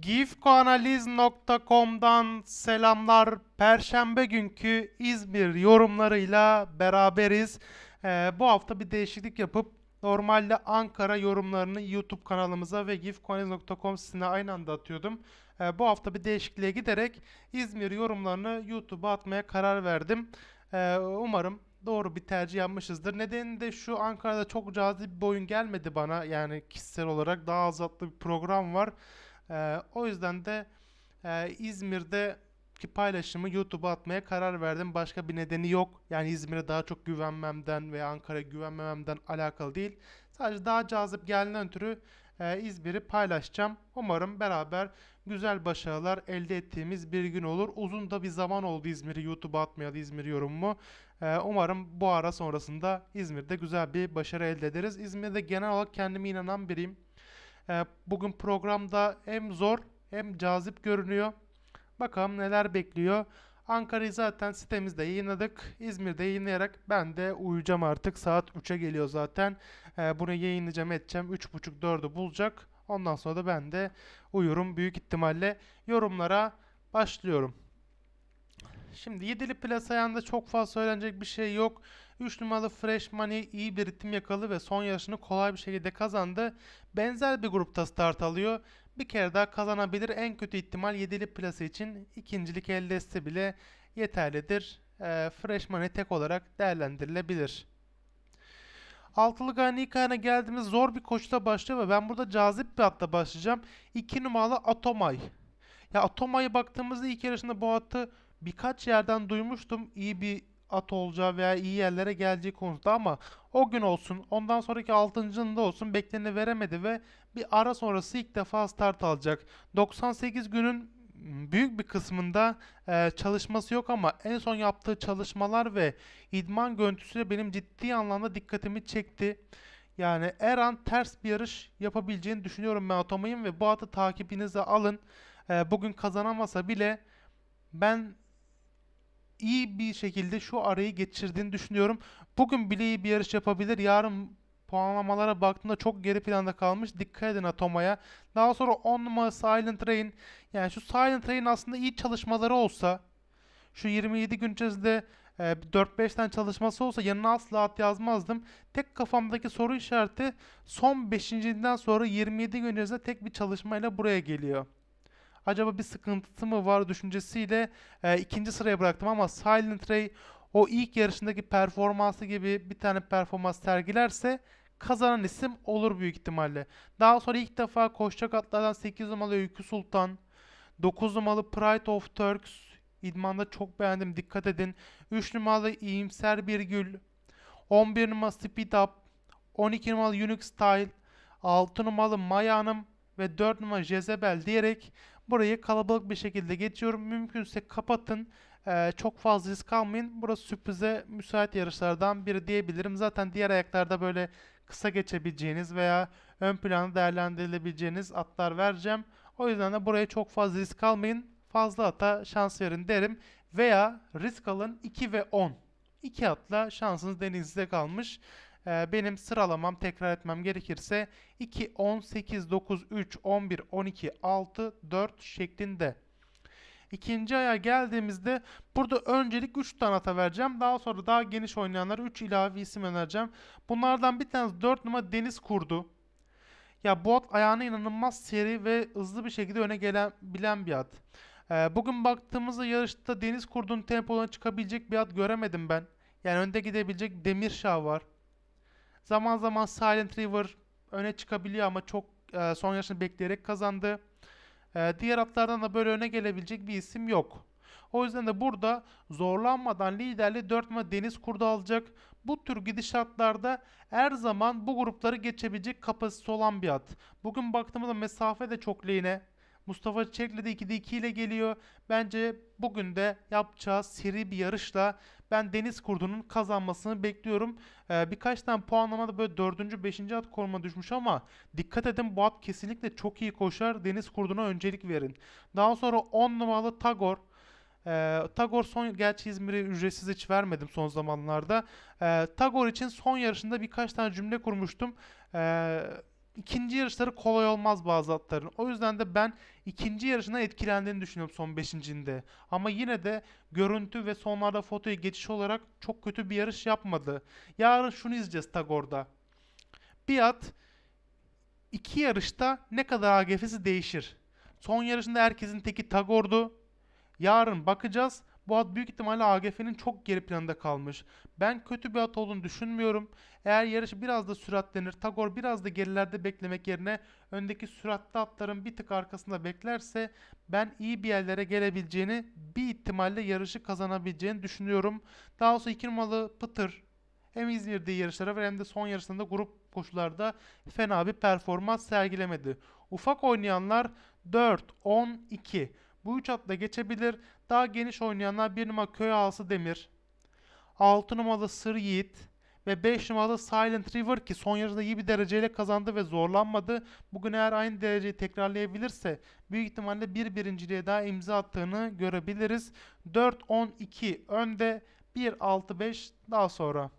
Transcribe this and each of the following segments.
gifkoanaliz.com'dan selamlar. Perşembe günkü İzmir yorumlarıyla beraberiz. Ee, bu hafta bir değişiklik yapıp normalde Ankara yorumlarını YouTube kanalımıza ve gifkoanaliz.com sitesine aynı anda atıyordum. Ee, bu hafta bir değişikliğe giderek İzmir yorumlarını YouTube'a atmaya karar verdim. Ee, umarım doğru bir tercih yapmışızdır. Nedeni de şu Ankara'da çok cazip bir oyun gelmedi bana. Yani kişisel olarak daha azatlı bir program var. Ee, o yüzden de e, İzmir'deki paylaşımı YouTube'a atmaya karar verdim. Başka bir nedeni yok. Yani İzmir'e daha çok güvenmemden veya Ankara'ya güvenmememden alakalı değil. Sadece daha cazip geldiğinden ötürü e, İzmir'i paylaşacağım. Umarım beraber güzel başarılar elde ettiğimiz bir gün olur. Uzun da bir zaman oldu İzmir'i YouTube'a atmayalı İzmir yorumumu. Ee, umarım bu ara sonrasında İzmir'de güzel bir başarı elde ederiz. İzmir'de genel olarak kendime inanan biriyim. Ee, bugün programda hem zor hem cazip görünüyor. Bakalım neler bekliyor. Ankara'yı zaten sitemizde yayınladık. İzmir'de yayınlayarak ben de uyuyacağım artık. Saat 3'e geliyor zaten. Ee, bunu yayınlayacağım edeceğim. 3.30-4'ü bulacak. Ondan sonra da ben de uyurum büyük ihtimalle. Yorumlara başlıyorum. Şimdi yedili plas ayağında çok fazla söylenecek bir şey yok. 3 numaralı Fresh Money iyi bir ritim yakaladı ve son yarışını kolay bir şekilde kazandı. Benzer bir grupta start alıyor. Bir kere daha kazanabilir. En kötü ihtimal yedili plası için ikincilik elde etse bile yeterlidir. Ee, Fresh Money tek olarak değerlendirilebilir. Altılı Gani Hikaye'ne geldiğimiz zor bir koşuda başlıyor ve ben burada cazip bir atla başlayacağım. 2 numaralı Atomay. Ya Atoma'ya baktığımızda ilk yarışında bu atı birkaç yerden duymuştum iyi bir at olacağı veya iyi yerlere geleceği konusunda ama o gün olsun ondan sonraki 6.'ında olsun bekleneni veremedi ve bir ara sonrası ilk defa start alacak. 98 günün büyük bir kısmında e, çalışması yok ama en son yaptığı çalışmalar ve idman görüntüsü benim ciddi anlamda dikkatimi çekti. Yani her an ters bir yarış yapabileceğini düşünüyorum ben Atoma'yın ve bu atı takibinize alın. E, bugün kazanamasa bile ben iyi bir şekilde şu arayı geçirdiğini düşünüyorum. Bugün bile iyi bir yarış yapabilir. Yarın puanlamalara baktığımda çok geri planda kalmış. Dikkat edin Atoma'ya. Daha sonra 10 numara Silent Rain. Yani şu Silent Rain aslında iyi çalışmaları olsa şu 27 gün içerisinde e, 4-5 tane çalışması olsa yanına asla at yazmazdım. Tek kafamdaki soru işareti son 5.den sonra 27 gün içerisinde tek bir çalışmayla buraya geliyor acaba bir sıkıntısı mı var düşüncesiyle e, ikinci sıraya bıraktım ama Silent Ray o ilk yarışındaki performansı gibi bir tane performans sergilerse kazanan isim olur büyük ihtimalle. Daha sonra ilk defa koşacak atlardan 8 numaralı Öykü Sultan, 9 numaralı Pride of Turks idmanda çok beğendim dikkat edin. 3 numaralı İyimser Bir Gül, 11 numaralı Speed Up, 12 numaralı Unique Style, 6 numaralı Maya Hanım ve 4 numaralı Jezebel diyerek Burayı kalabalık bir şekilde geçiyorum. Mümkünse kapatın. Ee, çok fazla risk almayın. Burası sürprize müsait yarışlardan biri diyebilirim. Zaten diğer ayaklarda böyle kısa geçebileceğiniz veya ön planda değerlendirilebileceğiniz atlar vereceğim. O yüzden de buraya çok fazla risk almayın. Fazla ata şans verin derim. Veya risk alın 2 ve 10. 2 atla şansınız denizde kalmış. Ee, benim sıralamam tekrar etmem gerekirse 2, 10, 8, 9, 3, 11, 12, 6, 4 şeklinde. İkinci aya geldiğimizde burada öncelik 3 tane ata vereceğim. Daha sonra daha geniş oynayanlara 3 ilave isim önereceğim. Bunlardan bir tanesi 4 numara Deniz Kurdu. Ya bu at ayağına inanılmaz seri ve hızlı bir şekilde öne gelebilen bir at. Ee, bugün baktığımızda yarışta Deniz Kurdu'nun tempolarına çıkabilecek bir at göremedim ben. Yani önde gidebilecek Demir Şah var. Zaman zaman Silent River öne çıkabiliyor ama çok e, son yaşını bekleyerek kazandı. E, diğer atlardan da böyle öne gelebilecek bir isim yok. O yüzden de burada zorlanmadan liderli 4 numara Deniz Kurdu alacak. Bu tür gidişatlarda her zaman bu grupları geçebilecek kapasitesi olan bir at. Bugün baktığımızda mesafe de çok lehine. Mustafa Çiçekli de 2'de 2 ile geliyor. Bence bugün de yapacağı seri bir yarışla ben Deniz Kurdu'nun kazanmasını bekliyorum. Ee, birkaç tane puanlamada böyle 4. 5. at konuma düşmüş ama dikkat edin bu at kesinlikle çok iyi koşar. Deniz Kurdu'na öncelik verin. Daha sonra 10 numaralı Tagor. Ee, Tagor son gerçi İzmir'e ücretsiz hiç vermedim son zamanlarda. Ee, Tagor için son yarışında birkaç tane cümle kurmuştum. Ee, ikinci yarışları kolay olmaz bazı atların. O yüzden de ben ikinci yarışına etkilendiğini düşünüyorum son beşincinde. Ama yine de görüntü ve sonlarda fotoya geçiş olarak çok kötü bir yarış yapmadı. Yarın şunu izleyeceğiz Tagor'da. Bir at iki yarışta ne kadar AGF'si değişir. Son yarışında herkesin teki Tagor'du. Yarın bakacağız. Bu at büyük ihtimalle AGF'nin çok geri planda kalmış. Ben kötü bir at olduğunu düşünmüyorum. Eğer yarış biraz da süratlenir, Tagor biraz da gerilerde beklemek yerine öndeki süratli atların bir tık arkasında beklerse ben iyi bir yerlere gelebileceğini, bir ihtimalle yarışı kazanabileceğini düşünüyorum. Daha sonra iki numaralı Pıtır hem İzmir'de yarışlara var hem de son yarışında grup koşularda fena bir performans sergilemedi. Ufak oynayanlar 4, 10, 2. Bu üç atla geçebilir. Daha geniş oynayanlar 1 numara Köy Ağası Demir, 6 numaralı Sır Yiğit ve 5 numaralı Silent River ki son yarışta iyi bir dereceyle kazandı ve zorlanmadı. Bugün eğer aynı dereceyi tekrarlayabilirse büyük ihtimalle bir birinciliğe daha imza attığını görebiliriz. 4-10-2 önde 1-6-5 daha sonra.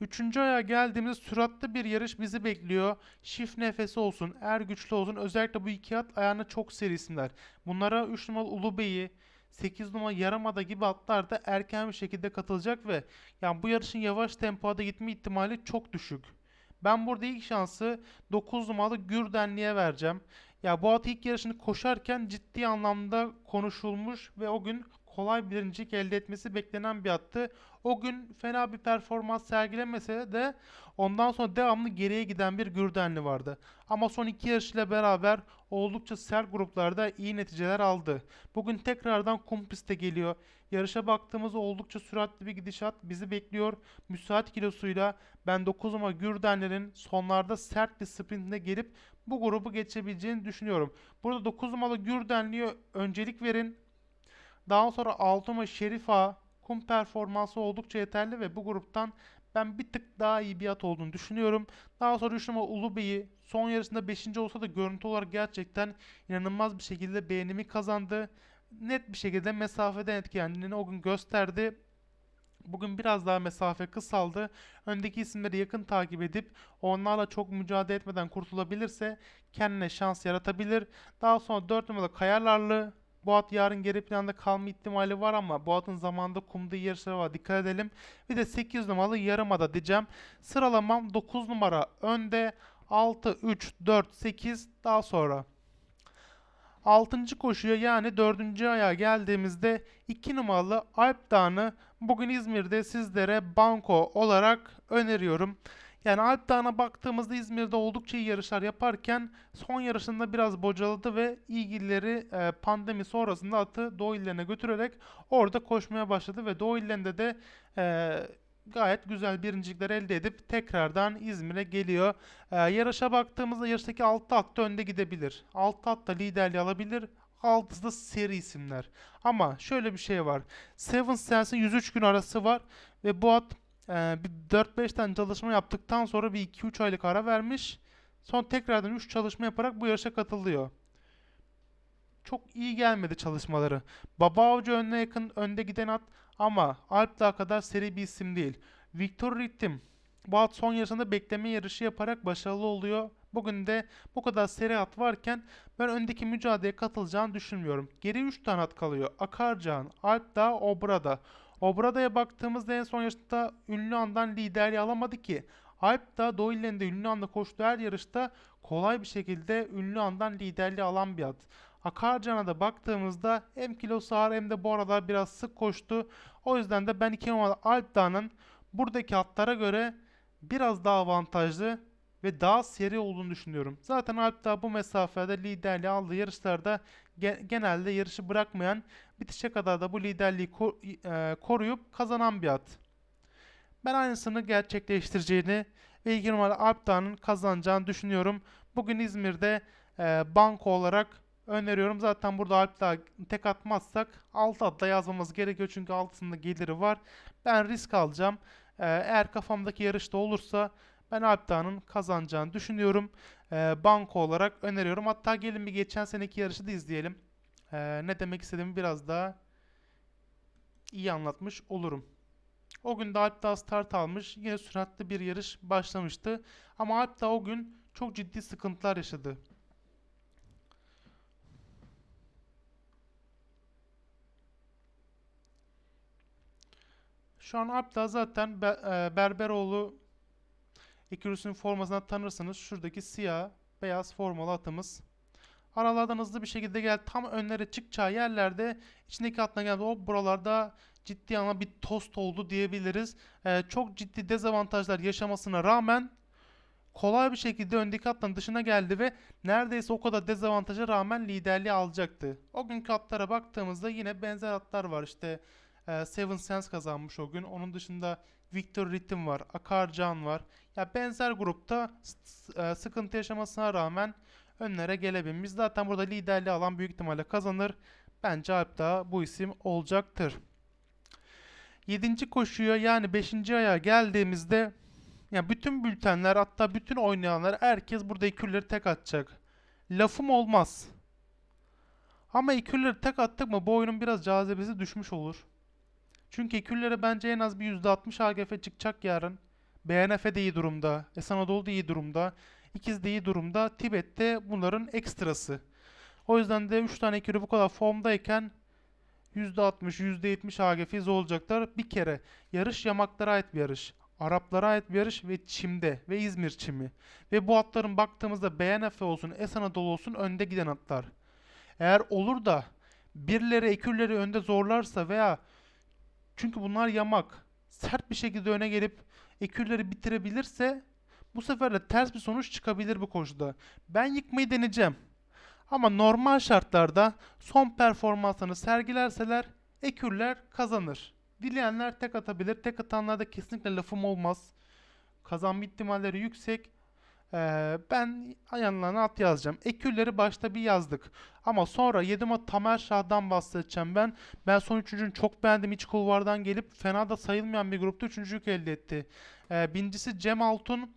Üçüncü aya geldiğimizde süratli bir yarış bizi bekliyor. Şif nefesi olsun, er güçlü olsun. Özellikle bu iki at ayağına çok seri isimler. Bunlara 3 numaralı Ulubey'i, 8 numara Yaramada gibi atlar da erken bir şekilde katılacak ve yani bu yarışın yavaş tempoda gitme ihtimali çok düşük. Ben burada ilk şansı 9 numaralı Gürdenli'ye vereceğim. Ya bu at ilk yarışını koşarken ciddi anlamda konuşulmuş ve o gün kolay birincilik elde etmesi beklenen bir attı. O gün fena bir performans sergilemese de ondan sonra devamlı geriye giden bir Gürdenli vardı. Ama son iki yarış ile beraber oldukça sert gruplarda iyi neticeler aldı. Bugün tekrardan kum piste geliyor. Yarışa baktığımızda oldukça süratli bir gidişat bizi bekliyor. Müsait kilosuyla ben 9 numara Gürdenli'nin sonlarda sert bir sprintine gelip bu grubu geçebileceğini düşünüyorum. Burada 9 numaralı Gürdenli'ye öncelik verin. Daha sonra 6 numara Şerif Ağa kum performansı oldukça yeterli ve bu gruptan ben bir tık daha iyi bir at olduğunu düşünüyorum. Daha sonra 3 numara Ulubey'i son yarısında 5. olsa da görüntü olarak gerçekten inanılmaz bir şekilde beğenimi kazandı. Net bir şekilde mesafeden etkilendiğini o gün gösterdi. Bugün biraz daha mesafe kısaldı. Öndeki isimleri yakın takip edip onlarla çok mücadele etmeden kurtulabilirse kendine şans yaratabilir. Daha sonra 4 numaralı Kayarlarlı bu yarın geri planda kalma ihtimali var ama bu atın zamanında kumda iyi yarışları var. Dikkat edelim. Bir de 8 numaralı Yarımada diyeceğim. Sıralamam 9 numara önde. 6, 3, 4, 8 daha sonra. 6. koşuya yani 4. aya geldiğimizde 2 numaralı Alp Dağı'nı bugün İzmir'de sizlere banko olarak öneriyorum. Yani Alp Dağı'na baktığımızda İzmir'de oldukça iyi yarışlar yaparken son yarışında biraz bocaladı ve ilgilileri e, pandemi sonrasında atı Doğu illerine götürerek orada koşmaya başladı ve Doğu illerinde de e, gayet güzel birincilikler elde edip tekrardan İzmir'e geliyor. E, yarışa baktığımızda yarıştaki 6 at da önde gidebilir. 6 at da liderliği alabilir. 6'sı da seri isimler. Ama şöyle bir şey var. Seven Sens'in 103 gün arası var ve bu at ee, bir 4-5 tane çalışma yaptıktan sonra bir 2-3 aylık ara vermiş. Son tekrardan 3 çalışma yaparak bu yarışa katılıyor. Çok iyi gelmedi çalışmaları. Baba Avcı önüne yakın önde giden at ama Alp Dağ kadar seri bir isim değil. Victor Rittim bu at son yarışında bekleme yarışı yaparak başarılı oluyor. Bugün de bu kadar seri at varken ben öndeki mücadeleye katılacağını düşünmüyorum. Geri 3 tane at kalıyor. Akarcan, Alp Dağ, Obra'da. Obrada'ya baktığımızda en son yarışta ünlü andan liderliği alamadı ki. Alp da Doğu illerinde ünlü anda koştuğu her yarışta kolay bir şekilde ünlü andan liderliği alan bir at. Akarcan'a da baktığımızda hem kilosu ağır hem de bu aralar biraz sık koştu. O yüzden de ben 2 numaralı Alp Dağ'ın buradaki atlara göre biraz daha avantajlı ve daha seri olduğunu düşünüyorum. Zaten Alp Dağ bu mesafede liderliği aldığı yarışlarda genelde yarışı bırakmayan bitişe kadar da bu liderliği e, koruyup kazanan bir at. Ben aynısını gerçekleştireceğini ve 2 numara Alp Dağ'ın kazanacağını düşünüyorum. Bugün İzmir'de e, banko olarak öneriyorum. Zaten burada Alp Dağ tek atmazsak 6 atla yazmamız gerekiyor çünkü altısında geliri var. Ben risk alacağım. E, eğer kafamdaki yarışta olursa ben Alp Dağ'ın kazanacağını düşünüyorum. banko olarak öneriyorum. Hatta gelin bir geçen seneki yarışı da izleyelim e, ne demek istediğimi biraz daha iyi anlatmış olurum. O gün de Alp Dağ start almış. Yine süratli bir yarış başlamıştı. Ama Alp Dağ o gün çok ciddi sıkıntılar yaşadı. Şu an Alp da zaten e, Berberoğlu Ekürüs'ün formasından tanırsınız. Şuradaki siyah beyaz formalı atımız. Aralardan hızlı bir şekilde geldi. Tam önlere çıkacağı yerlerde içindeki atına geldi. O buralarda ciddi ama bir tost oldu diyebiliriz. Ee, çok ciddi dezavantajlar yaşamasına rağmen kolay bir şekilde öndeki atların dışına geldi ve neredeyse o kadar dezavantaja rağmen liderliği alacaktı. O günkü atlara baktığımızda yine benzer atlar var. İşte e, Seven Sense kazanmış o gün. Onun dışında Victor Rhythm var. Akarcan var. Ya benzer grupta e, sıkıntı yaşamasına rağmen önlere gelebilmiş. Zaten burada liderliği alan büyük ihtimalle kazanır. Bence Alp Dağ bu isim olacaktır. 7. koşuya yani 5. aya geldiğimizde ya bütün bültenler hatta bütün oynayanlar herkes burada ekürleri tek atacak. Lafım olmaz. Ama ekürleri tek attık mı bu oyunun biraz cazibesi düşmüş olur. Çünkü ekürlere bence en az bir %60 AGF çıkacak yarın. BNF de iyi durumda. Esen Anadolu da iyi durumda. İkiz de iyi durumda. Tibet de bunların ekstrası. O yüzden de 3 tane ekürü bu kadar formdayken %60, %70 AGF'si olacaklar. Bir kere yarış yamaklara ait bir yarış. Araplara ait bir yarış ve çimde ve İzmir çimi. Ve bu atların baktığımızda BNF olsun, Esen Anadolu olsun önde giden atlar. Eğer olur da birileri ekürleri önde zorlarsa veya çünkü bunlar yamak. Sert bir şekilde öne gelip ekürleri bitirebilirse bu sefer de ters bir sonuç çıkabilir bu koşuda. Ben yıkmayı deneyeceğim. Ama normal şartlarda son performansını sergilerseler ekürler kazanır. Dileyenler tek atabilir. Tek atanlarda kesinlikle lafım olmaz. Kazanma ihtimalleri yüksek. Ee, ben yanlarına at yazacağım. Ekürleri başta bir yazdık. Ama sonra Yedima Tamer Şah'dan bahsedeceğim ben. Ben son üçüncünü çok beğendim. İç kulvardan gelip fena da sayılmayan bir grupta üçüncülük elde etti. Ee, birincisi Cem Altun.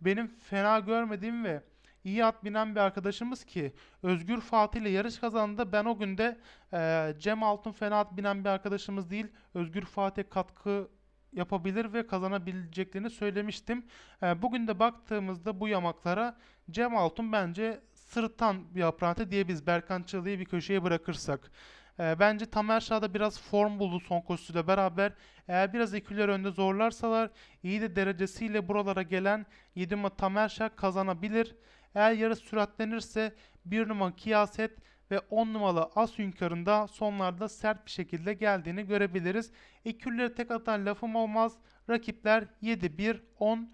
Benim fena görmediğim ve iyi at binen bir arkadaşımız ki Özgür Fatih ile yarış kazandı. Ben o günde e, Cem Altun fena at binen bir arkadaşımız değil. Özgür Fatih katkı yapabilir ve kazanabileceklerini söylemiştim. E, bugün de baktığımızda bu yamaklara Cem Altun bence sırıtan bir apprenti diyebiliriz. Berkan Çalı'yı bir köşeye bırakırsak. E, bence Tamer Şah da biraz form buldu son koşusuyla beraber. Eğer biraz eküller önde zorlarsalar iyi de derecesiyle buralara gelen 7 numara Tamer Şah kazanabilir. Eğer yarış süratlenirse 1 numara Kiyaset ve 10 numaralı As Hünkâr'ın sonlarda sert bir şekilde geldiğini görebiliriz. Ekürleri tek atan lafım olmaz. Rakipler 7-1-10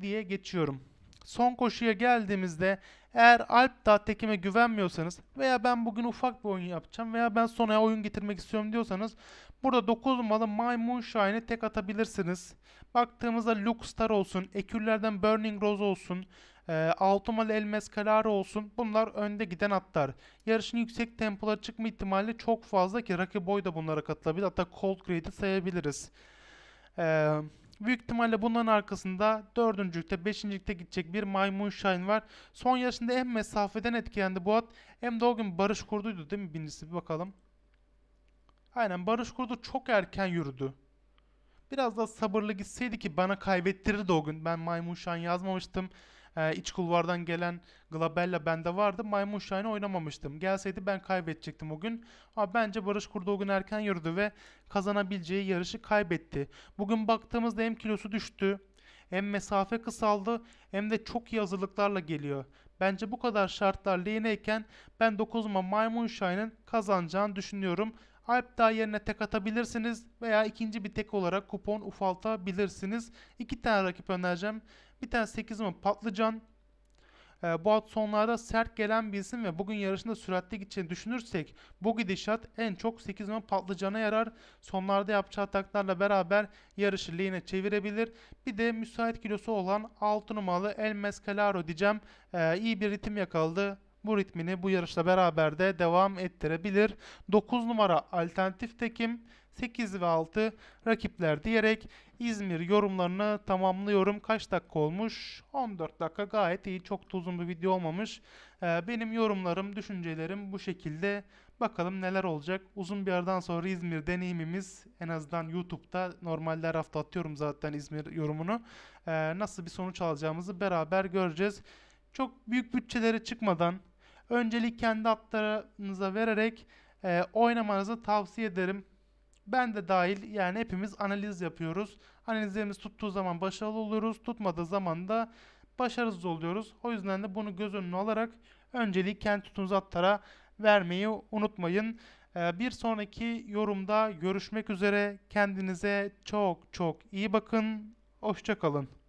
diye geçiyorum. Son koşuya geldiğimizde eğer Alp Dağ tekime güvenmiyorsanız veya ben bugün ufak bir oyun yapacağım veya ben sonraya oyun getirmek istiyorum diyorsanız burada 9 numaralı My Moonshine'i tek atabilirsiniz. Baktığımızda Luke Star olsun, ekürlerden Burning Rose olsun, e, 6 numaralı El Mescalare olsun. Bunlar önde giden atlar. Yarışın yüksek tempolara çıkma ihtimali çok fazla ki Rocky Boy da bunlara katılabilir. Hatta Cold Grade'i sayabiliriz. Ee, büyük ihtimalle bunların arkasında dördüncülükte, beşincilikte gidecek bir Maymun Shine var. Son yarışında hem mesafeden etkilendi bu at hem de o gün Barış Kurdu'ydu değil mi birincisi bir bakalım. Aynen Barış Kurdu çok erken yürüdü. Biraz daha sabırlı gitseydi ki bana kaybettirirdi o gün. Ben Maymun Shine yazmamıştım. Ee, iç kulvardan gelen Glabella bende vardı. Maymun Shine'ı oynamamıştım. Gelseydi ben kaybedecektim o gün. Ama bence Barış Kurdu o gün erken yürüdü ve kazanabileceği yarışı kaybetti. Bugün baktığımızda hem kilosu düştü, hem mesafe kısaldı, hem de çok iyi hazırlıklarla geliyor. Bence bu kadar şartlar lehineyken ben 9'uma Maymun Shine'ın kazanacağını düşünüyorum. Alp daha yerine tek atabilirsiniz veya ikinci bir tek olarak kupon ufaltabilirsiniz. İki tane rakip önereceğim. Bir tane 8 numara Patlıcan. Ee, bu at sonlarda sert gelen bir isim ve bugün yarışında süratli gideceğini düşünürsek bu gidişat en çok 8 numara Patlıcan'a yarar. Sonlarda yapacağı ataklarla beraber yarışı lehine çevirebilir. Bir de müsait kilosu olan 6 numaralı El Mescalaro diyeceğim. Ee, iyi bir ritim yakaladı. Bu ritmini bu yarışla beraber de devam ettirebilir. 9 numara alternatif tekim. 8 ve 6 rakipler diyerek İzmir yorumlarını tamamlıyorum. Kaç dakika olmuş? 14 dakika gayet iyi. Çok da uzun bir video olmamış. Ee, benim yorumlarım, düşüncelerim bu şekilde. Bakalım neler olacak. Uzun bir aradan sonra İzmir deneyimimiz en azından YouTube'da normalde her hafta atıyorum zaten İzmir yorumunu. Ee, nasıl bir sonuç alacağımızı beraber göreceğiz. çok büyük bütçelere çıkmadan öncelik kendi atlarınıza vererek e, oynamanızı tavsiye ederim. Ben de dahil yani hepimiz analiz yapıyoruz. Analizlerimiz tuttuğu zaman başarılı oluyoruz. Tutmadığı zaman da başarısız oluyoruz. O yüzden de bunu göz önüne alarak önceliği kendi tuttuğunuz atlara vermeyi unutmayın. Ee, Bir sonraki yorumda görüşmek üzere. Kendinize çok çok iyi bakın. Hoşça kalın.